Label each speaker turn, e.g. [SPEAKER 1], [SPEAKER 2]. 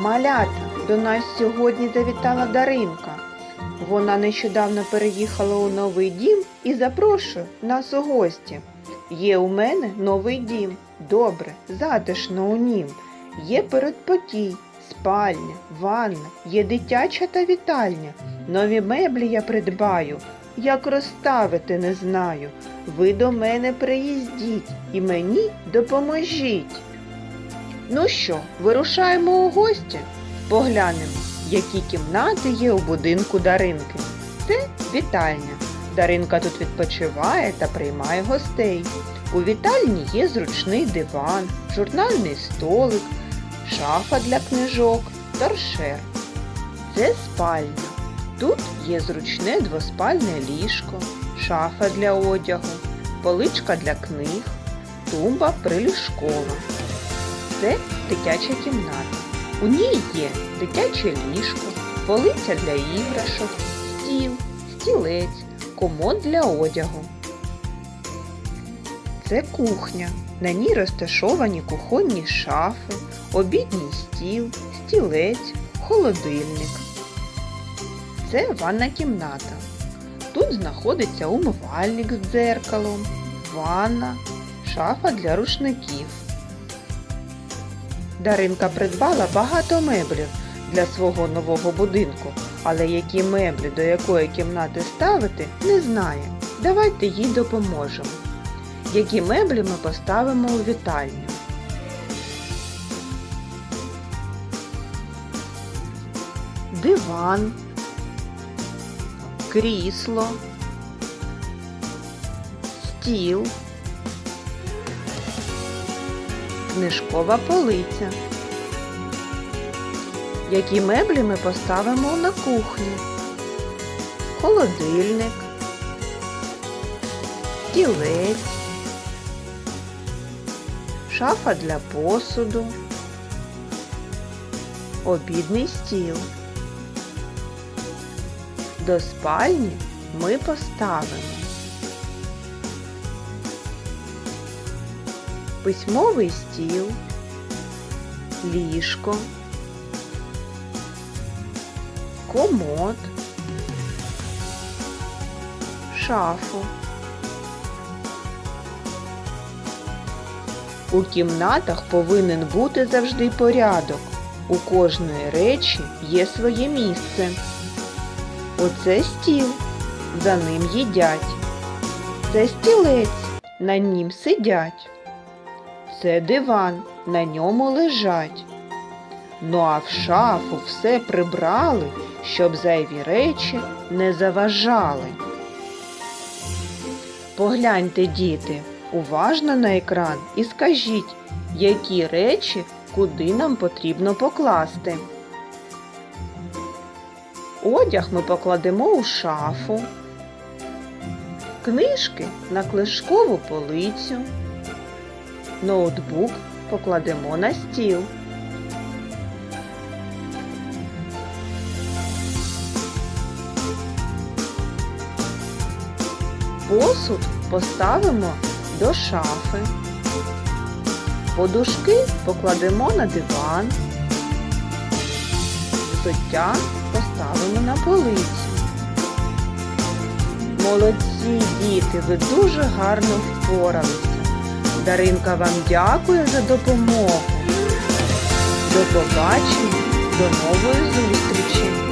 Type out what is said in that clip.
[SPEAKER 1] Малята, до нас сьогодні завітала Даринка. Вона нещодавно переїхала у новий дім і запрошує нас у гості. Є у мене новий дім. Добре, затишно у нім. Є передпокій, спальня, ванна, є дитяча та вітальня. Нові меблі я придбаю. Як розставити не знаю. Ви до мене приїздіть і мені допоможіть. Ну що, вирушаємо у гості? Поглянемо, які кімнати є у будинку Даринки. Це вітальня. Даринка тут відпочиває та приймає гостей. У вітальні є зручний диван, журнальний столик, шафа для книжок, торшер. Це спальня. Тут є зручне двоспальне ліжко, шафа для одягу, поличка для книг, тумба приліжкова. Це дитяча кімната. У ній є дитяче ліжко, полиця для іграшок, стіл, стілець, комод для одягу. Це кухня. На ній розташовані кухонні шафи, обідній стіл, стілець, холодильник. Це ванна кімната. Тут знаходиться умивальник з дзеркалом, ванна, шафа для рушників. Даринка придбала багато меблів для свого нового будинку, але які меблі до якої кімнати ставити, не знає. Давайте їй допоможемо. Які меблі ми поставимо у вітальню? Диван, крісло, стіл, книжкова полиця. Які меблі ми поставимо на кухню? Холодильник, стілець, шафа для посуду, обідний стіл. До спальні ми поставимо письмовий стіл, ліжко, комод, шафу. У кімнатах повинен бути завжди порядок. У кожної речі є своє місце. Оце стіл, за ним їдять. Це стілець, на нім сидять. Це диван, на ньому лежать. Ну а в шафу все прибрали, щоб зайві речі не заважали. Погляньте, діти, уважно на екран і скажіть, які речі куди нам потрібно покласти. Одяг ми покладемо у шафу, книжки на книжкову полицю, ноутбук покладемо на стіл. Посуд поставимо до шафи. Подушки покладемо на диван. Взуття поставимо на полицю. Молодці діти, ви дуже гарно впоралися. Даринка вам дякує за допомогу. До побачення, до нової зустрічі!